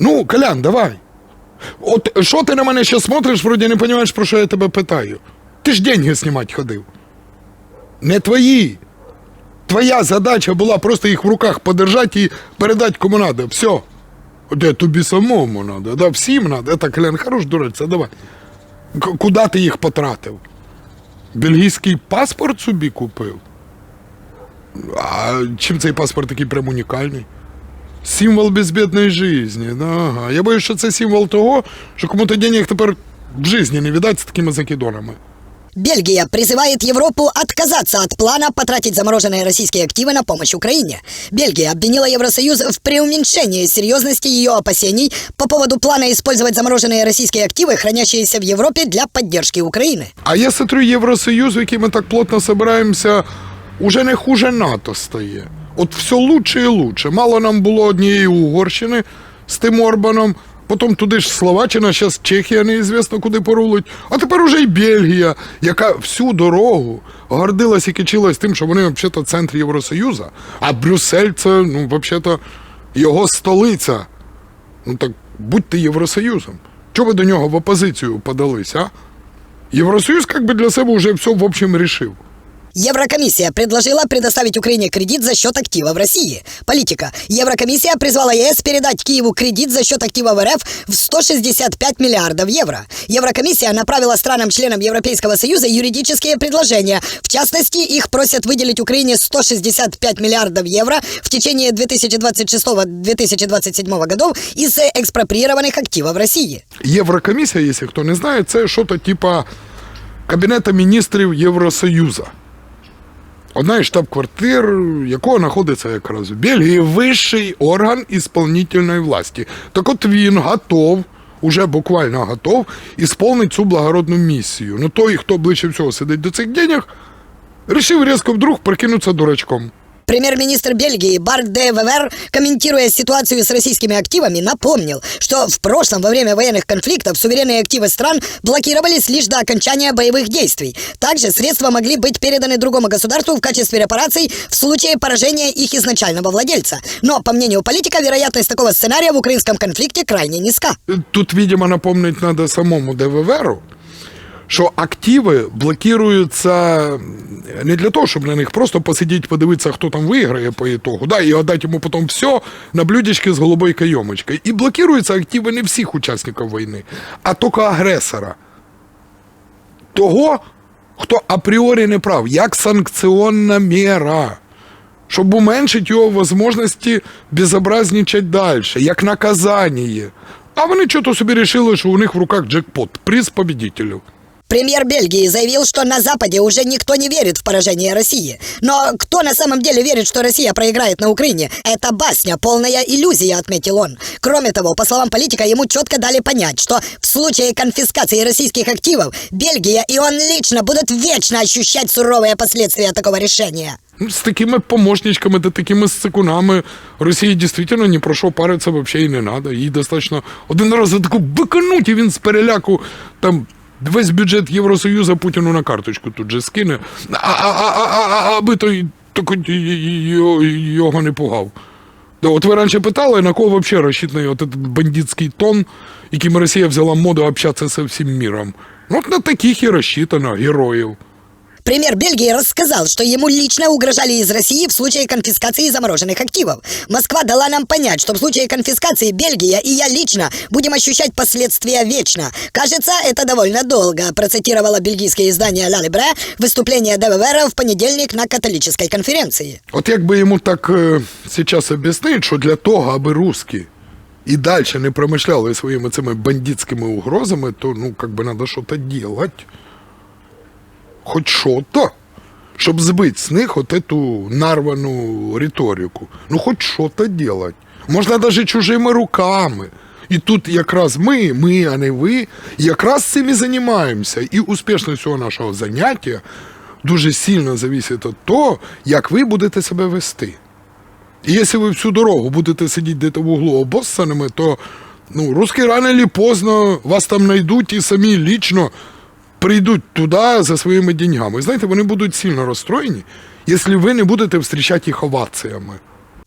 Ну, Колян, давай. От що ти на мене ще смотриш, вроді не розумієш, про що я тебе питаю. Ти ж деньги знімати ходив. Не твої. Твоя задача була просто їх в руках подержати і передати кому надо. Все. Де тобі самому надо, да, всім надо. Это, Колян, хорош дураця, давай. Куди ти їх потратив? Бельгійський паспорт собі купив? А чим цей паспорт такий прям унікальний? Символ безбідної житті. Да, ага. Я боюсь, що це символ того, що кому-то денег тепер в житті не віддать з такими закидонами. Бельгия призывает Европу отказаться от плана потратить замороженные российские активы на помощь Украине. Бельгия обвинила Евросоюз в преуменьшении серьезности ее опасений по поводу плана использовать замороженные российские активы, хранящиеся в Европе для поддержки Украины. А я смотрю, Євросоюз, в який ми так плотно собираємося, уже не хуже НАТО стає. От все лучше і лучше. Мало нам було однієї Угорщини з тим Орбаном, потім туди ж Словаччина, зараз Чехія неізвісно куди порулить, а тепер уже й Бельгія, яка всю дорогу гордилась і кичилась тим, що вони взагалі центр Євросоюзу, а Брюссель це, ну, взагалі, його столиця. Ну так будьте Євросоюзом. Чого ви до нього в опозицію подались, а? Евросоюз как бы для себя уже все в общем решил. Еврокомиссия предложила предоставить Украине кредит за счет активов России. Политика. Еврокомиссия призвала ЕС передать Киеву кредит за счет активов РФ в 165 миллиардов евро. Еврокомиссия направила странам-членам Европейского Союза юридические предложения. В частности, их просят выделить Украине 165 миллиардов евро в течение 2026-2027 годов из экспроприированных активов России. Єврокомісія, якщо хто не знає, це щось типа Кабінета міністрів Євросоюзу. Одна із штаб-квартир, якого знаходиться якраз в Бельгії, вищий орган ісполнительної власті. Так от він готов, уже буквально готов, ісполнити цю благородну місію. Ну той, хто ближче всього сидить до цих денег, рішив різко вдруг прикинутися дурачком. Премьер-министр Бельгии Барт де Вевер, комментируя ситуацию с российскими активами, напомнил, что в прошлом во время военных конфликтов суверенные активы стран блокировались лишь до окончания боевых действий. Также средства могли быть переданы другому государству в качестве репараций в случае поражения их изначального владельца. Но, по мнению политика, вероятность такого сценария в украинском конфликте крайне низка. Тут, видимо, напомнить надо самому ДВВРу, що активи блокуються не для того, щоб на них просто посидіти, подивитися, хто там виграє по ітогу, да, і віддати йому потім все на блюдечки з голубою кайомочкою. І блокуються активи не всіх учасників війни, а тільки агресора. Того, хто апріорі не прав, як санкціонна мера щоб уменшити його можливості безобразничати далі, як наказання. А вони чого собі вирішили, що у них в руках джекпот, приз победителю. Премьер Бельгии заявил, что на Западе уже никто не верит в поражение России. Но кто на самом деле верит, что Россия проиграет на Украине? Это басня, полная иллюзия, отметил он. Кроме того, по словам политика, ему четко дали понять, что в случае конфискации российских активов Бельгия и он лично будут вечно ощущать суровые последствия такого решения. Ну, З такими помощничками да такими сцикунами Росії дійсно ні про що париться взагалі і не треба. Їй достатньо один раз за таку бикануть, і він з переляку там весь бюджет Євросоюзу Путіну на карточку тут же скине, аби той його, не пугав. От ви раніше питали, на кого взагалі розчитаний от этот бандитський тон, яким Росія взяла моду общатися з всім міром. Ну, от на таких і розчитано героїв. Премьер Бельгии рассказал, что ему лично угрожали из России в случае конфискации замороженных активов. Москва дала нам понять, что в случае конфискации Бельгия и я лично будем ощущать последствия вечно. Кажется, это довольно долго, процитировало бельгийское издание «Ля Либре» выступление ДВВР в понедельник на католической конференции. От якби йому так е, зараз об'яснити, що для того, аби русські і далі не промишляли своїми цими бандитськими угрозами, то ну, как би треба щось робити. Хоч що-то, щоб збити з них от эту нарвану риторику. Ну, хоч що-то робити. Можна навіть чужими руками. І тут якраз ми, ми, а не ви, якраз цим і займаємося. І успішність цього нашого заняття дуже сильно зависить від того, як ви будете себе вести. І якщо ви всю дорогу будете сидіти десь в углу обоссаними, то ну, русські рано чи поздно вас там знайдуть і самі лічно прийдуть туди за своїми деньгами. Знаєте, вони будуть сильно розстроєні, якщо ви не будете зустрічати їх оваціями.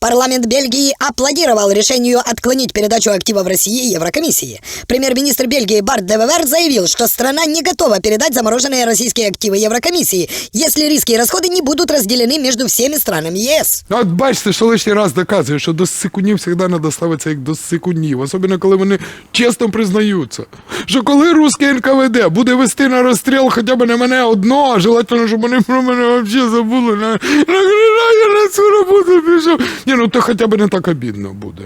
Парламент Бельгии аплодировал решению отклонить передачу активов России Еврокомиссии. Премьер-министр Бельгии Барт Девевер заявил, что страна не готова передать замороженные российские активы Еврокомиссии, если риски и расходы не будут разделены между всеми странами ЕС. Ну, От бачите, що лишній раз доказує, що до сикунів завжди треба ставитися як до сикунів, особливо коли вони чесно признаються. Що коли русське НКВД буде вести на розстріл хоча б не мене одного, а желательно, щоб вони про мене взагалі забули, на, на я на цю роботу пішов. Ні, ну то хоча б не так обідно буде.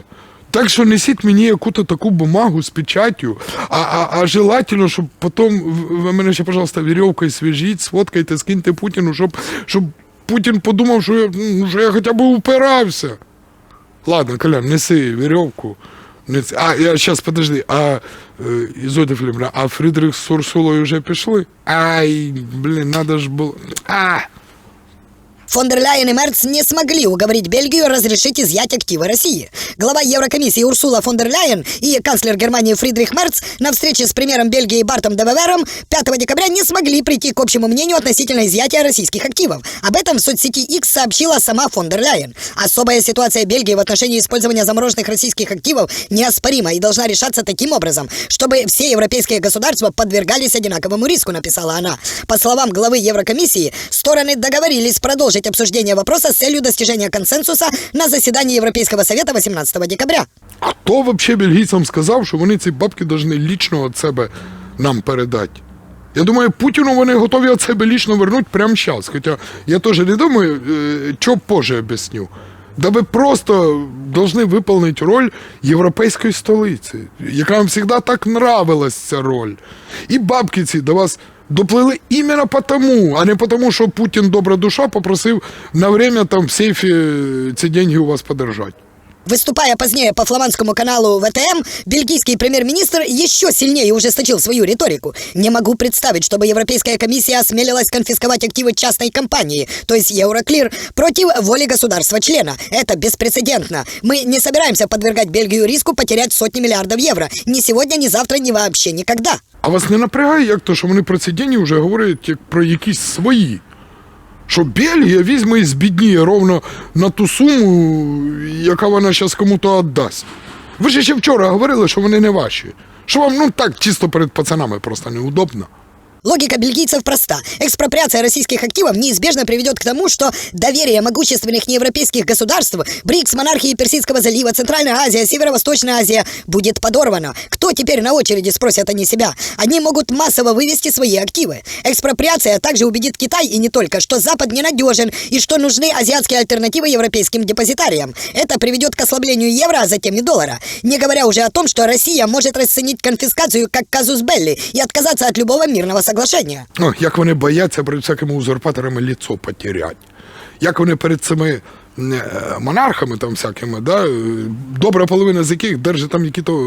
Так що несіть мені яку-то таку бумагу з печаттю, а, а, а желательно, щоб потім ви мене ще, пожалуйста, вірьовкою свіжіть, сфоткайте, скиньте Путіну, щоб, щоб Путін подумав, що я, ну, що я хоча б упирався. Ладно, Колян, неси вірьовку. Неси. А, я зараз, подожди, а е, Ізода Філімна, а Фрідрих з Урсулою вже пішли? Ай, блін, надо ж було. А! Фон дер Ляйен и Мерц не смогли уговорить Бельгию разрешить изъять активы России. Глава Еврокомиссии Урсула фон дер Ляйен и канцлер Германии Фридрих Мерц на встрече с премьером Бельгии Бартом Девевером 5 декабря не смогли прийти к общему мнению относительно изъятия российских активов. Об этом в соцсети X сообщила сама фон дер Ляйен. Особая ситуация Бельгии в отношении использования замороженных российских активов неоспорима и должна решаться таким образом, чтобы все европейские государства подвергались одинаковому риску, написала она. По словам главы Еврокомиссии, стороны договорились продолжить обсуждение вопроса с целью достижения консенсуса на заседании Европейского совета 18 декабря. Хто взагалі бельгійцям сказав, що вони ці бабки повинні лічно від себе нам передати? Я думаю, Путіну вони готові від себе лічно вернути прямо зараз. Хоча я теж не думаю, що позже об'ясню. Да ви просто повинні виконати роль європейської столиці, яка вам завжди так нравилась ця роль. І бабки ці до вас доплили іменно потому, а не потому, що Путін добра душа попросив на время там в сейфі е, ці деньги у вас подержати. Выступая позднее по фламандскому каналу ВТМ, бельгийский премьер-министр еще сильнее ужесточил свою риторику. Не могу представить, чтобы Европейская комиссия осмелилась конфисковать активы частной компании, то есть Евроклир, против воли государства-члена. Это беспрецедентно. Мы не собираемся подвергать Бельгию риску потерять сотни миллиардов евро. Ни сегодня, ни завтра, ни вообще никогда. А вас не напрягає, як то, що вони про ці деньги вже говорять як про якісь свої? Що Бельгія візьме і збідніє ровно на ту суму, яка вона зараз кому-то віддасть. Ви ж ще вчора говорили, що вони не ваші. Що вам ну так чисто перед пацанами просто неудобно. Логика бельгийцев проста. Экспроприация российских активов неизбежно приведет к тому, что доверие могущественных неевропейских государств, БРИКС, монархии Персидского залива, Центральная Азия, Северо-Восточная Азия будет подорвано. Кто теперь на очереди, спросят они себя. Они могут массово вывести свои активы. Экспроприация также убедит Китай и не только, что Запад ненадежен и что нужны азиатские альтернативы европейским депозитариям. Это приведет к ослаблению евро, а затем и доллара. Не говоря уже о том, что Россия может расценить конфискацию как казус белли и отказаться от любого мирного соглашения. О, як вони бояться перед всякими узурпаторами ліцо потерять. Як вони перед цими е, монархами там всякими, да, е, добра половина з яких держить там які-то е,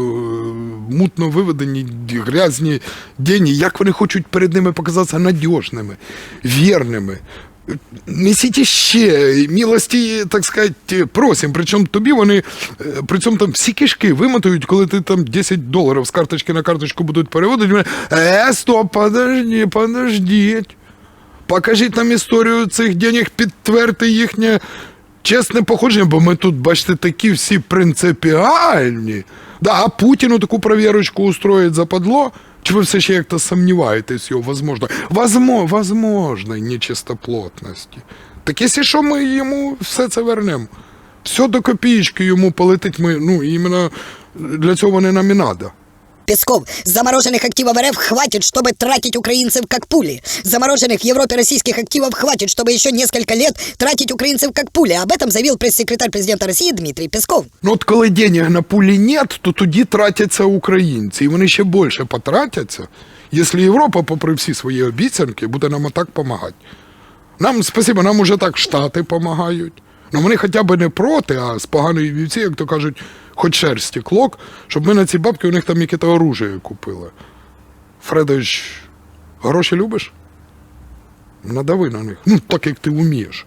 мутно виведені грязні дені, як вони хочуть перед ними показатися надіжними, вірними. Несіть іще, милості, так сказати, просим. Причому тобі вони е, при цьому там всі кишки вимотують, коли ти там 10 доларів з карточки на карточку будуть переводити. Е, стоп, подожди, подождіть. Покажіть нам історію цих денег, підтвердьте їхнє чесне походження, бо ми тут, бачите, такі всі принципіальні. Да, а Путіну таку провірочку устроїть западло. Чи ви все ще як-то сумніваєтесь його возможно? Возможно, нечистоплотності. Так якщо що, ми йому все це вернемо. Все до копійки йому полетить ми, ну, іменно для цього вони нам і надо. Песков, замороженных активов РФ хватит, чтобы тратить украинцев как пули. Замороженных в Европе российских активов хватит, чтобы еще несколько лет тратить украинцев как пули. Об этом заявил пресс-секретарь президента России Дмитрий Песков. Ну от коли денег на пулі нет, то тоді тратяться українці, і вони ще більше потратяться, якщо Європа, попри всі свої обіцянки, буде нам отак допомагати. Нам, спасибо, нам уже так Штати допомагають. Ну вони хоча б не проти, а з поганої вівці, як то кажуть, хоч шерсті клок, щоб ми на ці бабки у них там яке-то оружие купили. Фредович, гроші любиш? Надави на них. Ну, так як ти вмієш.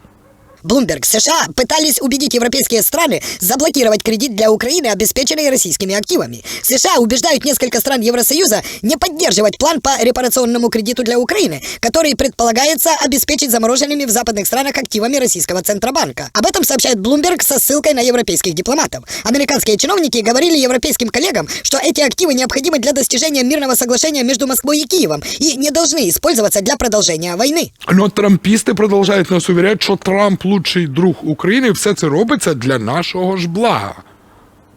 Bloomberg, США пытались убедить европейские страны заблокировать кредит для Украины, обеспеченный российскими активами. США убеждают несколько стран Евросоюза не поддерживать план по репарационному кредиту для Украины, который предполагается обеспечить замороженными в западных странах активами российского Центробанка. Об этом сообщает Bloomberg со ссылкой на европейских дипломатов. Американские чиновники говорили европейским коллегам, что эти активы необходимы для достижения мирного соглашения между Москвой и Киевом и не должны использоваться для продолжения войны. Но трампісти продовжують нас увіряти, що Трамп лучший друг України, все це робиться для нашого ж блага.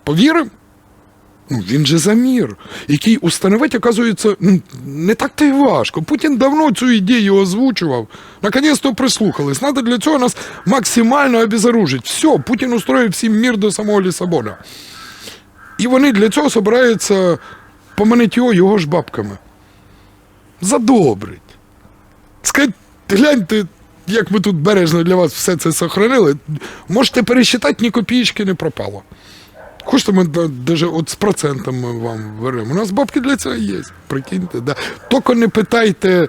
Повіримо? Ну, він же за мір, який установить, оказується, ну, не так то й важко. Путін давно цю ідею озвучував. Наконець-то прислухались. Надо для цього нас максимально обезоружити. Все, Путін устроїв всім мір до самого Лісабона. І вони для цього збираються поманити його його ж бабками. Задобрить. Скажіть, гляньте, як ми тут бережно для вас все це сохранили. Можете пересчитати, ні копійки не пропало. Хочете, ми даже от з процентами вам беремо. У нас бабки для цього є. Прикиньте, да. Тільки не питайте,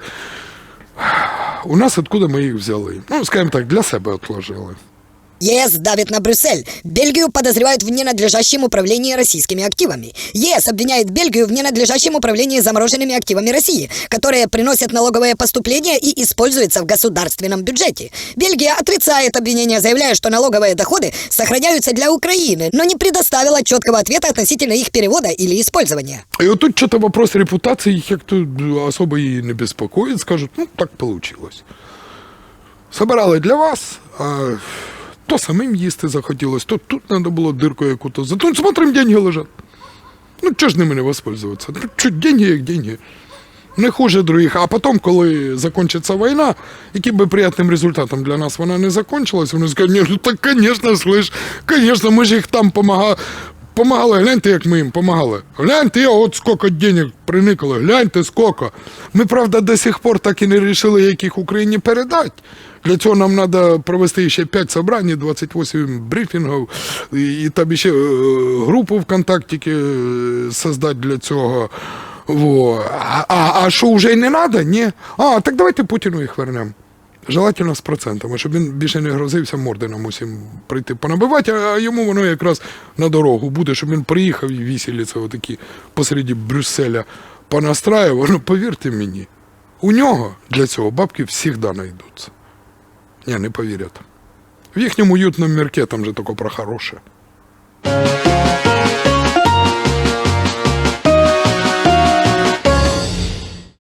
у нас откуда ми їх взяли. Ну, скажімо так, для себе отложили. ЕС давит на Брюссель. Бельгию подозревают в ненадлежащем управлении российскими активами. ЕС обвиняет Бельгию в ненадлежащем управлении замороженными активами России, которые приносят налоговые поступления и используются в государственном бюджете. Бельгия отрицает обвинения, заявляя, что налоговые доходы сохраняются для Украины, но не предоставила четкого ответа относительно их перевода или использования. І отут что-то вопрос репутації їх як-то особо її не безпокоїть, скажуть, ну так получилось. Собирали для вас, а то самим їсти захотілось, то тут треба було дирку яку-то. Зато смотрим, деньги лежать. Ну, чого ж ними не воспользуватися? Ну, що деньги як деньги. Не хуже других. А потім, коли закінчиться війна, яким би приємним результатом для нас вона не закінчилась, вони скажуть, ні, ну так, звісно, слиш, звісно, ми ж їх там помагали. Помагали, гляньте, як ми їм помагали. Гляньте, от скільки денег приникало, гляньте скільки. Ми, правда, до сих пор так і не вирішили, як їх Україні передати. Для цього нам треба провести ще 5 собрань, 28 брифінгів, і, там ще е, групу ВКонтакті е, создати для цього. Во. А, а, що вже не треба? Ні. А, так давайте Путіну їх вернемо. Желательно з процентами, щоб він більше не грозився морди нам усім прийти понабивати, а йому воно якраз на дорогу буде, щоб він приїхав і вісіліться отакі посереді Брюсселя понастраював. Ну, повірте мені, у нього для цього бабки завжди знайдуться. Ні, не повірять. В їхньому уютному мірке там же тако про хороше.